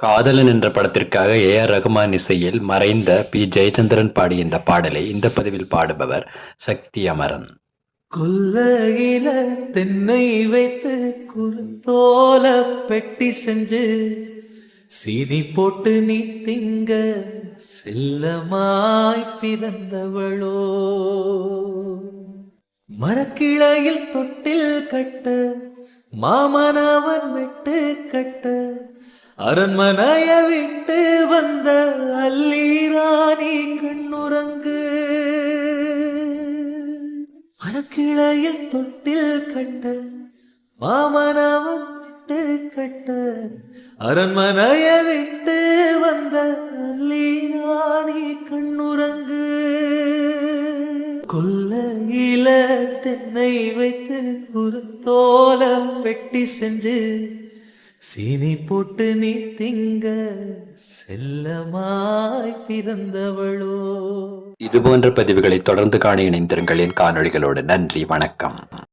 காதலன் என்ற படத்திற்காக ஏ ஆர் ரகுமான் இசையில் மறைந்த பி ஜெயச்சந்திரன் பாடிய இந்த பாடலை இந்த பதிவில் பாடுபவர் சக்தி அமரன். கொல்லகில தென்னை வைத்து குறுத்தோல பெட்டி செஞ்சு சீனி போட்டு நீ திங்க செல்லமாய் பிறந்தவளோ. மரக்கிளையில் தொட்டில் கட்ட மாமனவன் விட்டு கட்ட அரண்மனைய விட்டு வந்த அல்லீராணி கண்ணுறங்கு. மரக்கிளையில் தொட்டில் கண்ட மாமனவன் விட்டு கட்ட அரண்மனைய விட்டு வந்த அல்லீராணி கண்ணுறங்கு. கொல்லையில தென்னை வைத்து குறுத்தோல பெட்டி செஞ்சு சீனி போட்டு நீ திங்க செல்லமாய் பிறந்தவளோ. இதுபோன்ற பதிவுகளை தொடர்ந்து காண இணைந்திருங்களின் காணொளிகளோடு நன்றி வணக்கம்.